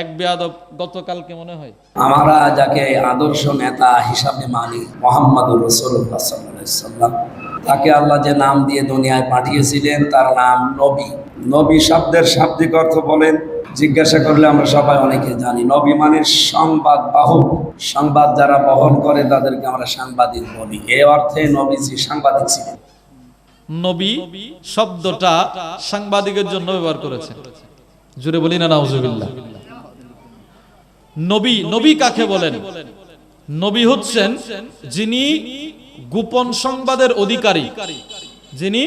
এক বেয়াদব গতকালকে মনে হয়। আমরা যাকে আদর্শ নেতা হিসাবে মানি মোহাম্মদুর রসুল্লাহ সাল্লাম তাকে আল্লাহ যে নাম দিয়ে দুনিয়ায় পাঠিয়েছিলেন তার নাম নবী। নবী শব্দের শাব্দিক অর্থ বলেন জিজ্ঞাসা করলে আমরা সবাই অনেকে জানি নবী মানে সংবাদ বাহক। সংবাদ যারা বহন করে তাদেরকে আমরা সাংবাদিক বলি। এ অর্থে নবীজি সাংবাদিক ছিলেন। নবী শব্দটা সাংবাদিকের জন্য ব্যবহার করেছেন। জুড়ে বলি না নাউজুবিল্লাহ। নবী নবী কাকে বলেন? নবী হচ্ছেন যিনি গোপন সংবাদের অধিকারী। যিনি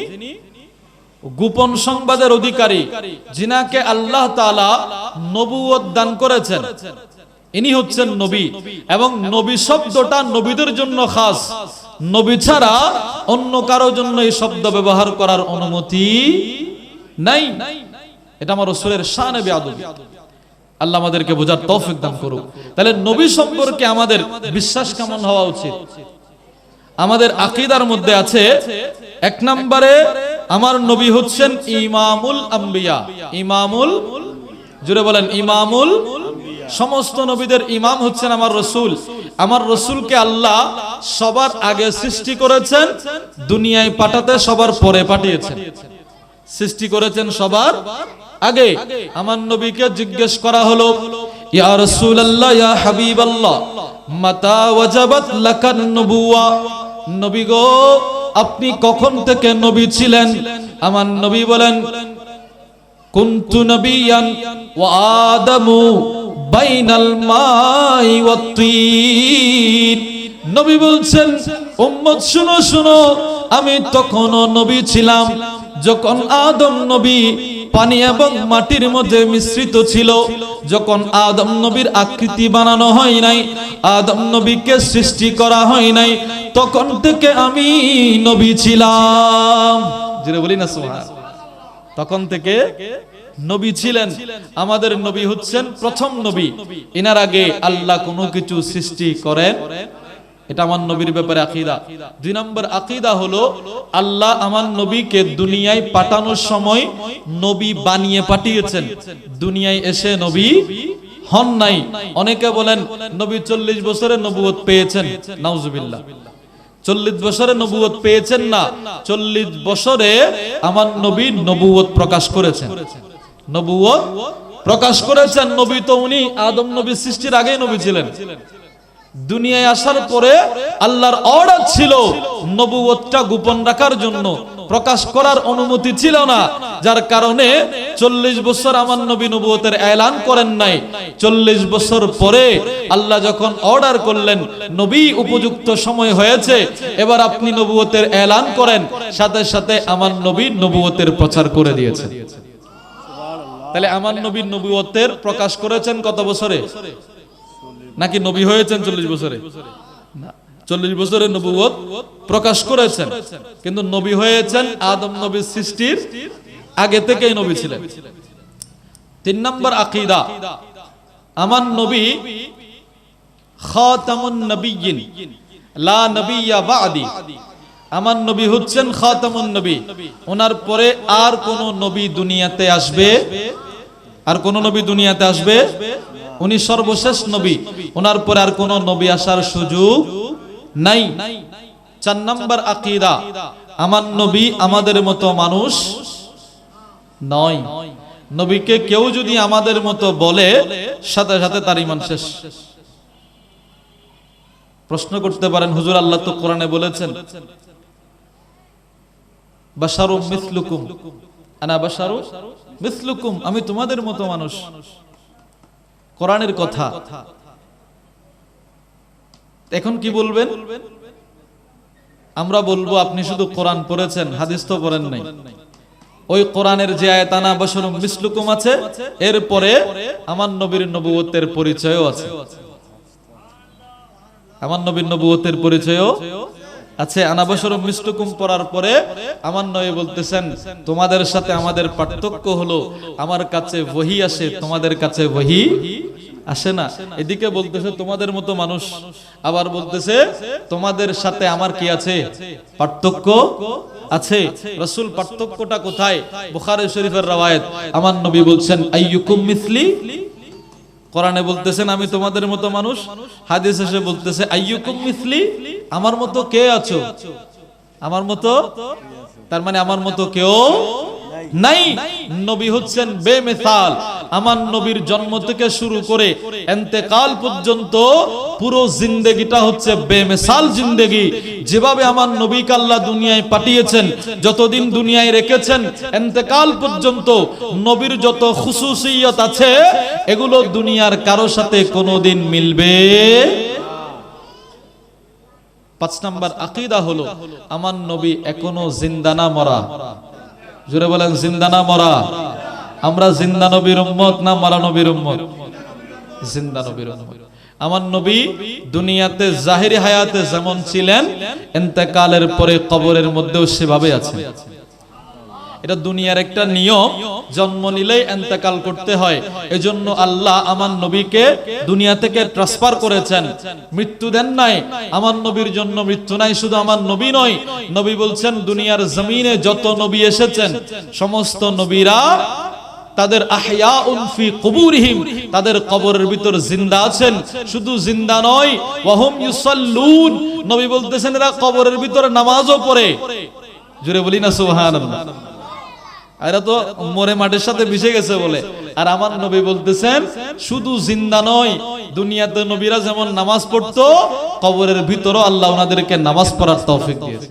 গোপন সংবাদের অধিকারী, যিনাকে আল্লাহ তাআলা নবুয়ত দান করেছেন। ইনি হচ্ছেন নবী এবং নবী শব্দটা নবীদের জন্য খাস। নবী ছাড়া অন্য কারও জন্য এই শব্দ ব্যবহার করার অনুমতি নাই। এটা আমার রসুলের শানে বেয়াদবি। আল্লাহ আমাদেরকে বোঝার তৌফিক দান করুক। তাহলে নবী সম্পর্কে আমাদের বিশ্বাস কেমন হওয়া উচিত? আমাদের আকীদার মধ্যে আছে, এক নম্বরে আমার নবী হচ্ছেন ইমামুল আম্বিয়া। ইমামুল জুড়ে বলেন, ইমামুল সমস্ত নবীদের ইমাম হচ্ছেন আমার রসুল। আমার রসুলকে আল্লাহ সবার আগে সৃষ্টি করেছেন, দুনিয়ায় পাঠাতে সবার পরে পাঠিয়েছেন। সৃষ্টি করেছেন সবার আগে আমার নবীকে জিজ্ঞেস করা হলো, ইয়া রাসূলুল্লাহ, ইয়া হাবিবাল্লাহ, মাতা ওয়াজাবাত লাকান নবুওয়া? নবী গো, আপনি কখন থেকে নবী ছিলেন? আমার নবী বলেন, কুনতু নবিয়ান ওয়া আদামু বাইনাল মাই ওয়াত-তিন নবী বলছেন, উম্মত, শুনো শুনো, আমি তখনও নবী ছিলাম। যখন আদম নবী পানি এবং মাটির মধ্যে মিশ্রিত ছিল। যখন আদম নবীর আকৃতি বানানো হয় নাই, আদম নবীকে সৃষ্টি করা হয় নাই, তখন থেকে আমি নবী ছিলাম। যেটা বলি না, সুবহান। তখন থেকে নবী ছিলেন। আমাদের নবী হচ্ছেন প্রথম নবী। এনার আগে আল্লাহ কোনো কিছু সৃষ্টি করেন এটা আমার নবীর ব্যাপারে আকিদা। দুই নম্বর আকিদা হলো, আল্লাহ আমার নবীকে দুনিয়ায় পাঠানোর সময় নবী বানিয়ে পাঠিয়েছেন। দুনিয়ায় এসে নবী হন নাই। অনেকে বলেন, নবী চল্লিশ বছরে নবুয়ত পেয়েছেন। নাউজুবিল্লাহ। চল্লিশ বছরে নবুয়ত পেয়েছেন না। চল্লিশ বছরে আমার নবী নবুয়ত প্রকাশ করেছেন। নবুয়ত প্রকাশ করেছেন নবী তো উনি, আদম নবী সৃষ্টির আগেই নবী ছিলেন। দুনিয়ায় আসার পরে আল্লাহর অর্ডার ছিল নবুয়তটা গোপন রাখার জন্য। প্রকাশ করার অনুমতি ছিল না, যার কারণে চল্লিশ বছর আমার নবী নবুয়তের এলান করেন নাই। চল্লিশ বছর পরে আল্লাহ যখন অর্ডার করলেন, নবী উপযুক্ত সময় হয়েছে, এবার আপনি নবুয়তের এলান করেন, সাথে সাথে আমার নবী নবুয়তের প্রচার করে দিয়েছেন। তাহলে আমার নবী নবুয়তের প্রকাশ করেছেন কত বছরে? নাকি নবী হয়েছেন চল্লিশ বছরে? না। চল্লিশ বছরে নবুয়ত প্রকাশ করেছেন। কিন্তু নবী হয়েছেন আদম নবীর সৃষ্টির আগে থেকেই নবী ছিলেন। তিন নম্বর আকিদা, আমার নবী খাতামুন নবিয়্যিন, লা নবিয়্যা বাদি। আমার নবী হচ্ছেন খাতামুন নবী। ওনার পরে আর কোন নবী দুনিয়াতে আসবে? আর কোন নবী দুনিয়াতে আসবে? উনি সর্বশেষ নবী। ওনার পরে আর কোন নবী আসার সুযোগ নাই। চার নম্বর আকিদা, আমার নবী আমাদের মতো মানুষ নয়। নবীকে কেউ যদি আমাদের মতো বলে, সাথে সাথে তার ইমান শেষ। প্রশ্ন করতে পারেন, হুজুর আল্লাহ তো কোরআনে বলেছেন বাশারু মিসলুকুম। আনা বাশারু মিসলুকুম, আমি তোমাদের মতো মানুষ। কোরআনের কথা। এখন কি বলবেন? আমরা বলব, আপনি শুধু কোরআন পড়েছেন, হাদিস তো পড়েন নাই। ওই কোরআনের যে আয়াতানা বসরুম মিসলুকুম আছে, এরপরে আমার নবীর নবুয়তের পরিচয়ও আছে। আমার নবীর নবুয়তের পরিচয়ও আছে। আনাবসরম মিষ্টুকুম পড়ার পরে আমার নয় বলতেছেন, তোমাদের সাথে আমাদের পার্থক্য হলো, আমার কাছে বহি আসে, তোমাদের কাছে ওহি আসে না। এদিকে বলতেছে, তোমাদের মতো মানুষ। আবার বলতেছে, তোমাদের সাথে আমার কি আছে? পার্থক্য আছে। রসুল পার্থক্যটা কোথায়? বুখারী শরীফের রওয়ায়াত। আমার নবী বলছেন মিসলি? কোরআনে বলতেছেন, আমি তোমাদের মতো মানুষ। হাদিস এসে বলতেছে মিসলি? আমার মতো কে আছো? আমার মতো? তার মানে আমার মতো কেউ নাই। নবী হচ্ছেন বেমেসাল। আমার নবীর জন্ম থেকে শুরু করে এন্তেকাল পর্যন্ত পুরো জিন্দেগিটা হচ্ছে বেমেসাল জিন্দেগি। যেভাবে আমার নবী কাল্লা দুনিয়ায় পাঠিয়েছেন, যতদিন দুনিয়ায় রেখেছেন, এন্তেকাল পর্যন্ত নবীর যত খুশুসিয়ত আছে, এগুলো দুনিয়ার কারও সাথে কোনোদিন মিলবে। পাঁচ নাম্বার আকিদা হলো, আমার নবী এখনও জিন্দানা মরা। জোরে বলেন জিন্দানা মরা। আমরা জিন্দা নবীর উম্মত না মারা নবীর উম্মত? জিন্দা নবীর উম্মত। আমার নবী দুনিয়াতে জাহিরি হায়াতে যেমন ছিলেন, এন্তেকালের পরে কবরের মধ্যেও সেভাবে আছে এটা দুনিয়ার একটা নিয়ম, জন্ম নিলেই এন্তেকাল করতে হয়। এজন্য আল্লাহ আমার নবীকে দুনিয়া থেকে ট্রান্সফার করেছেন। মৃত্যু দেন নাই, আমার নবীর জন্য মৃত্যু নাই, শুধু আমার নবী নয়। নবী বলছেন, দুনিয়ার জমিনে যত নবী এসেছেন, সমস্ত নবীরা তাদের আহয়া উনফি কবুরহিম, তাদের কবরের ভিতর জিন্দা আছেন। শুধু জিন্দা নয়, ওয়াহুম ইউসাল্লুন। নবী বলতেছেন এরা কবরের ভিতর নামাজও পড়ে। জুড়ে বলি না, সুবহানাল্লাহ। এরা তো মরে মাঠের সাথে মিশে গেছে বলে। আর আমার নবী বলতেছেন, শুধু জিন্দা নয়, দুনিয়াতে নবীরা যেমন নামাজ পড়তো, কবরের ভিতরও আল্লাহ ওনাদেরকে নামাজ পড়ার তৌফিক দিয়েছে।